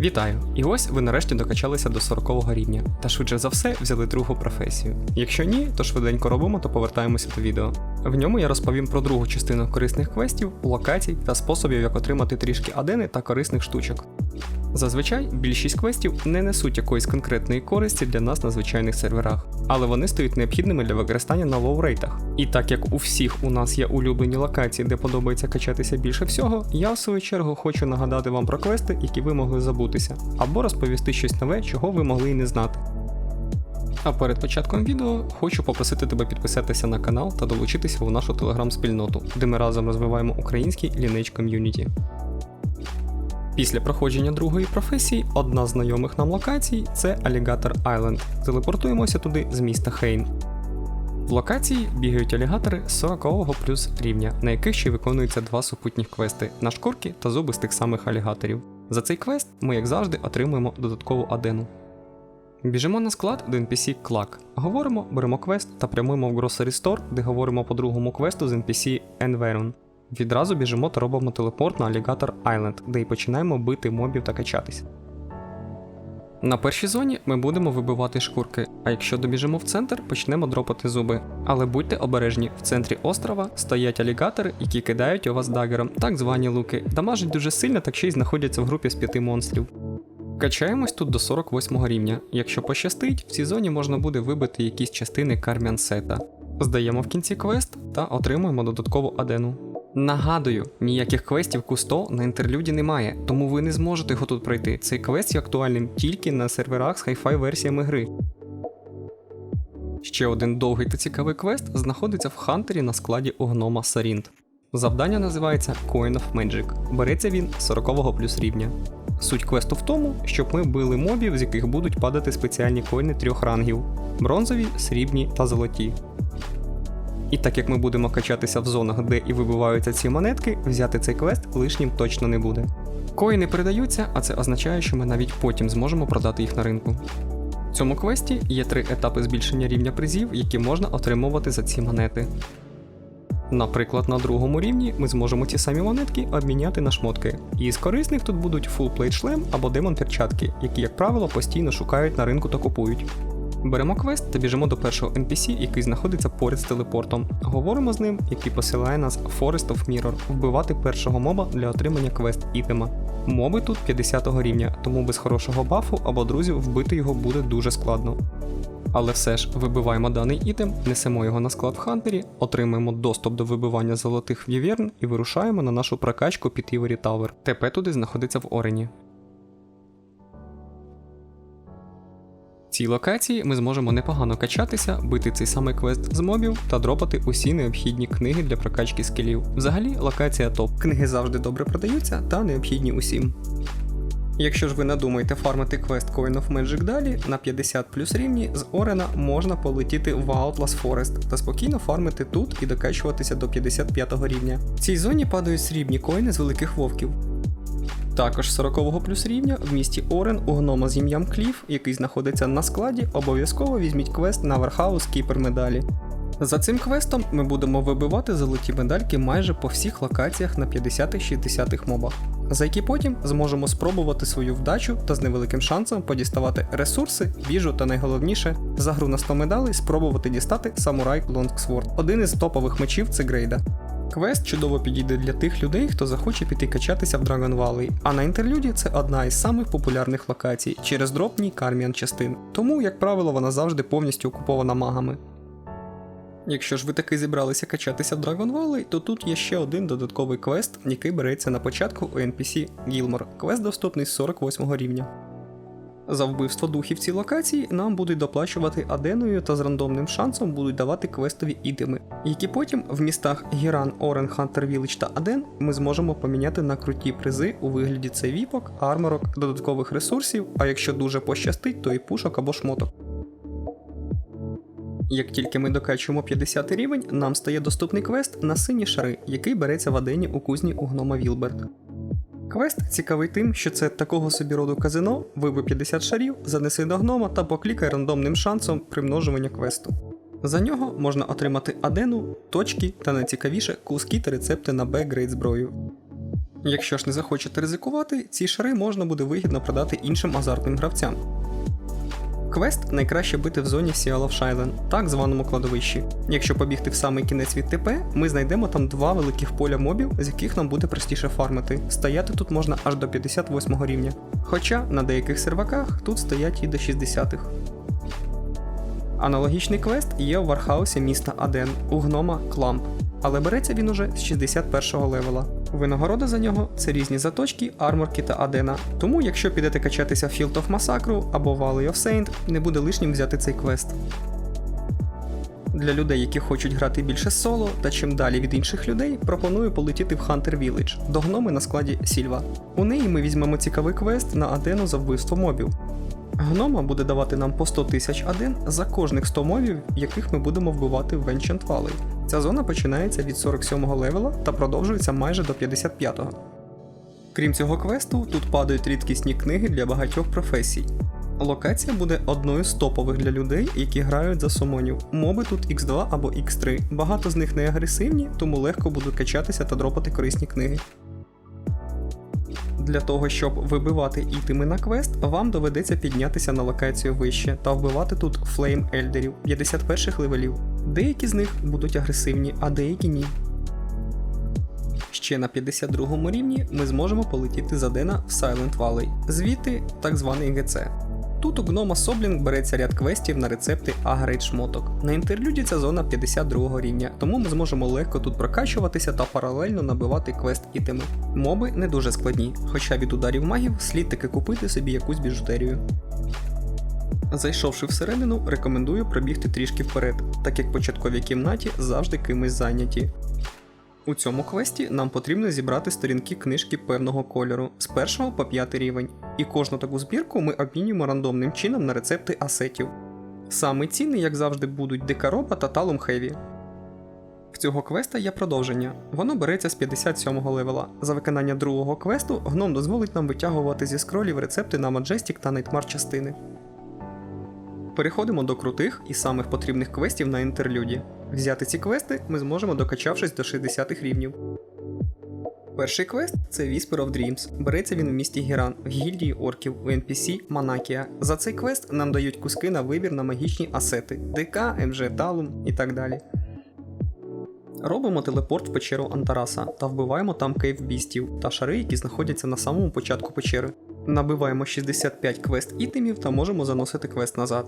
Вітаю! І ось ви нарешті докачалися до 40 рівня, та швидше за все взяли другу професію. Якщо ні, то швиденько робимо та повертаємося до відео. В ньому я розповім про другу частину корисних квестів, локацій та способів, як отримати трішки адени та корисних штучок. Зазвичай більшість квестів не несуть якоїсь конкретної користі для нас на звичайних серверах, але вони стають необхідними для використання на лоу-рейтах. І так як у всіх у нас є улюблені локації, де подобається качатися більше всього, я в свою чергу хочу нагадати вам про квести, які ви могли забутися, або розповісти щось нове, чого ви могли і не знати. А перед початком відео хочу попросити тебе підписатися на канал та долучитися у нашу телеграм-спільноту, де ми разом розвиваємо український лінейч ком'юніті. Після проходження другої професії одна з знайомих нам локацій це Alligator Island. Телепортуємося туди з міста Хейн. В локації бігають алігатори 40 плюс рівня, на яких ще виконуються два супутні квести на шкурки та зуби з тих самих алігаторів. За цей квест ми, як завжди, отримуємо додаткову адену. Біжимо на склад до NPC Клак. Говоримо, беремо квест та прямуємо в Grocery Store, де говоримо по другому квесту з NPC Enveron. Відразу біжимо та робимо телепорт на Alligator Island, де й починаємо бити мобів та качатись. На першій зоні ми будемо вибивати шкурки, а якщо добіжимо в центр, почнемо дропати зуби. Але будьте обережні, в центрі острова стоять алігатори, які кидають у вас дагером, так звані луки, дамажать дуже сильно, так ще й знаходяться в групі з п'яти монстрів. Качаємось тут до 48 рівня. Якщо пощастить, в цій зоні можна буде вибити якісь частини кармян сета. Здаємо в кінці квест та отримуємо додаткову адену. Нагадую, ніяких квестів Кусто на інтерлюді немає, тому ви не зможете його тут пройти. Цей квест є актуальним тільки на серверах з хай-фай версіями гри. Ще один довгий та цікавий квест знаходиться в Хантері на складі у гнома Сарінт. Завдання називається Coin of Magic. Береться він 40 плюс рівня. Суть квесту в тому, щоб ми били мобів, з яких будуть падати спеціальні коїни трьох рангів: бронзові, срібні та золоті. І так як ми будемо качатися в зонах, де і вибиваються ці монетки, взяти цей квест лишнім точно не буде. Коїни передаються, а це означає, що ми навіть потім зможемо продати їх на ринку. В цьому квесті є три етапи збільшення рівня призів, які можна отримувати за ці монети. Наприклад, на другому рівні ми зможемо ці самі монетки обміняти на шмотки. І з корисних тут будуть full plate шлем або демон перчатки, які, як правило, постійно шукають на ринку та купують. Беремо квест та біжимо до першого NPC, який знаходиться поряд з телепортом. Говоримо з ним, який посилає нас Forest of Mirror вбивати першого моба для отримання квест ітема. Моби тут 50 рівня, тому без хорошого бафу або друзів вбити його буде дуже складно. Але все ж вибиваємо даний ітем, несемо його на склад в Хантері, отримуємо доступ до вибивання золотих віверн і вирушаємо на нашу прокачку під Ivory Tower. ТП туди знаходиться в Орені. Цій локації ми зможемо непогано качатися, бити цей самий квест з мобів та дропати усі необхідні книги для прокачки скілів. Взагалі, локація топ. Книги завжди добре продаються та необхідні усім. Якщо ж ви надумаєте фармити квест Coin of Magic далі, на 50 плюс рівні з Орена можна полетіти в Outlast Forest та спокійно фармити тут і докачуватися до 55 рівня. В цій зоні падають срібні коїни з великих вовків. Також 40 плюс рівня в місті Орен у гнома з ім'ям Кліф, який знаходиться на складі, обов'язково візьміть квест на Вархаус Кіпер медалі. За цим квестом ми будемо вибивати золоті медальки майже по всіх локаціях на 50-60 мобах, за які потім зможемо спробувати свою вдачу та з невеликим шансом подіставати ресурси, біжу та найголовніше за гру на 100 медалей спробувати дістати самурай Лонгсворд, один із топових мечів Цигрейда. Квест чудово підійде для тих людей, хто захоче піти качатися в Dragon Valley, а на інтерлюді це одна із самих популярних локацій через дропні карміан частин, тому, як правило, вона завжди повністю окупована магами. Якщо ж ви таки зібралися качатися в Dragon Valley, то тут є ще один додатковий квест, який береться на початку у NPC Gilmore. Квест доступний з 48 рівня. За вбивство духів цій локації нам будуть доплачувати аденою та з рандомним шансом будуть давати квестові ітеми, які потім в містах Гіран, Орен, Хантер Вілледж та Аден ми зможемо поміняти на круті призи у вигляді цевіпок, арморок, додаткових ресурсів, а якщо дуже пощастить, то і пушок або шмоток. Як тільки ми докачуємо 50 рівень, нам стає доступний квест на сині шари, який береться в Адені у кузні у гнома Вілберт. Квест цікавий тим, що це такого собі роду казино, вибив 50 шарів, занеси до гнома та поклікай рандомним шансом примножування квесту. За нього можна отримати адену, точки та найцікавіше куски та рецепти на Б-грейд зброю. Якщо ж не захочете ризикувати, ці шари можна буде вигідно продати іншим азартним гравцям. Квест найкраще бити в зоні Sea of Shilen, так званому кладовищі. Якщо побігти в самий кінець від ТП, ми знайдемо там два великих поля мобів, з яких нам буде простіше фармити. Стояти тут можна аж до 58 рівня. Хоча на деяких серваках тут стоять і до 60-х. Аналогічний квест є у Вархаусі міста Аден у гнома Кламп, але береться він уже з 61 го левела. Винагорода за нього це різні заточки, арморки та Адена. Тому, якщо підете качатися в Field of Massacre або Valley of Saint, не буде лишнім взяти цей квест. Для людей, які хочуть грати більше соло та чим далі від інших людей, пропоную полетіти в Hunter Village до гноми на складі Сільва. У неї ми візьмемо цікавий квест на Адену за вбивство мобів. Гнома буде давати нам по 100 тисяч аден за кожних 100 мобів, яких ми будемо вбивати в Ancient Valley. Ця зона починається від 47 го левела та продовжується майже до 55-го. Крім цього квесту, тут падають рідкісні книги для багатьох професій. Локація буде одною з топових для людей, які грають за сумонів. Моби тут X2 або X3. Багато з них не агресивні, тому легко будуть качатися та дропати корисні книги. Для того, щоб вибивати ітеми на квест, вам доведеться піднятися на локацію вище та вбивати тут флейм ельдерів 51 левелів. Деякі з них будуть агресивні, а деякі ні. Ще на 52 рівні ми зможемо полетіти за Дена в Silent Valley, звідти так званий ГЦ. Тут у гнома Соблінг береться ряд квестів на рецепти агрейд шмоток. На інтерлюді ця зона 52 рівня, тому ми зможемо легко тут прокачуватися та паралельно набивати квест ітеми. Моби не дуже складні, хоча від ударів магів слід таки купити собі якусь біжутерію. Зайшовши всередину, рекомендую пробігти трішки вперед, так як початковій кімнаті завжди кимось зайняті. У цьому квесті нам потрібно зібрати сторінки книжки певного кольору з 1 по 5 рівень, і кожну таку збірку ми обмінюємо рандомним чином на рецепти асетів. Саме цінні, як завжди, будуть Декароба та Талум Хеві. В цього квеста є продовження. Воно береться з 57-го левела. За виконання другого квесту гном дозволить нам витягувати зі скролів рецепти на Majestic та Nightmare частини. Переходимо до крутих і самих потрібних квестів на інтерлюді. Взяти ці квести ми зможемо докачавшись до 60-х рівнів. Перший квест це Whisper of Dreams. Береться він в місті Гіран, в гільдії орків у NPC Манакія. За цей квест нам дають куски на вибір на магічні асети ДК, МЖ Талум і так далі. Робимо телепорт в печеру Антараса та вбиваємо там кейв-бістів та шари, які знаходяться на самому початку печери. Набиваємо 65 квест ітемів та можемо заносити квест назад.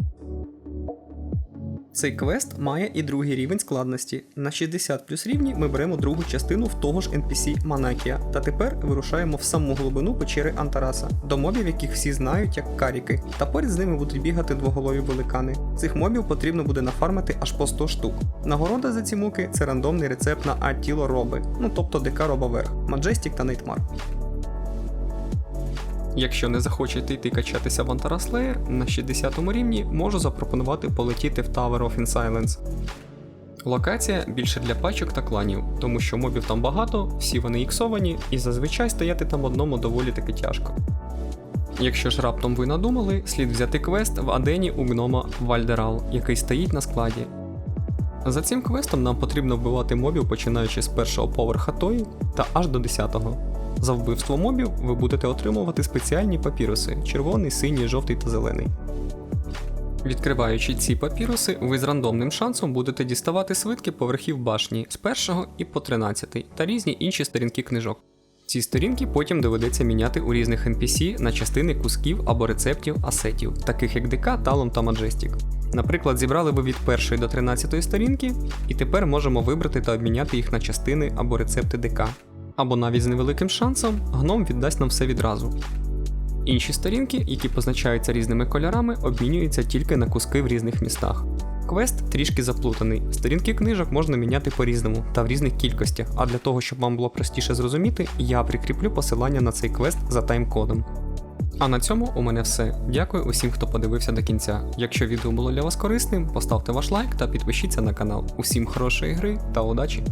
Цей квест має і другий рівень складності. На 60 плюс рівні ми беремо другу частину в того ж NPC Манакія, та тепер вирушаємо в саму глибину печери Антараса, до мобів, яких всі знають як каріки, та поряд з ними будуть бігати двоголові великани. Цих мобів потрібно буде нафармити аж по 100 штук. Нагорода за ці муки це рандомний рецепт на А-тіло роби, ну тобто ДК роба верх, Majestic та Nightmare. Якщо не захочете йти качатися в Антараслеєр, на 60 рівні можу запропонувати полетіти в Tower of in Silence. Локація більше для пачок та кланів, тому що мобів там багато, всі вони іксовані, і зазвичай стояти там одному доволі таки тяжко. Якщо ж раптом ви надумали, слід взяти квест в Адені у гнома Вальдерал, який стоїть на складі. За цим квестом нам потрібно вбивати мобів починаючи з першого поверха тої та аж до 10-го. За вбивство мобів ви будете отримувати спеціальні папіруси червоний, синій, жовтий та зелений. Відкриваючи ці папіруси, ви з рандомним шансом будете діставати свитки поверхів башні з 1 і по 13 та різні інші сторінки книжок. Ці сторінки потім доведеться міняти у різних NPC на частини кусків або рецептів асетів, таких як ДК, Талом та Majestic. Наприклад, зібрали ви від 1 до 13 сторінки, і тепер можемо вибрати та обміняти їх на частини або рецепти ДК. Або навіть з невеликим шансом гном віддасть нам все відразу. Інші сторінки, які позначаються різними кольорами, обмінюються тільки на куски в різних містах. Квест трішки заплутаний. Сторінки книжок можна міняти по-різному та в різних кількостях, а для того, щоб вам було простіше зрозуміти, я прикріплю посилання на цей квест за тайм-кодом. А на цьому у мене все. Дякую усім, хто подивився до кінця. Якщо відео було для вас корисним, поставте ваш лайк та підпишіться на канал. Усім хорошої гри та удачі!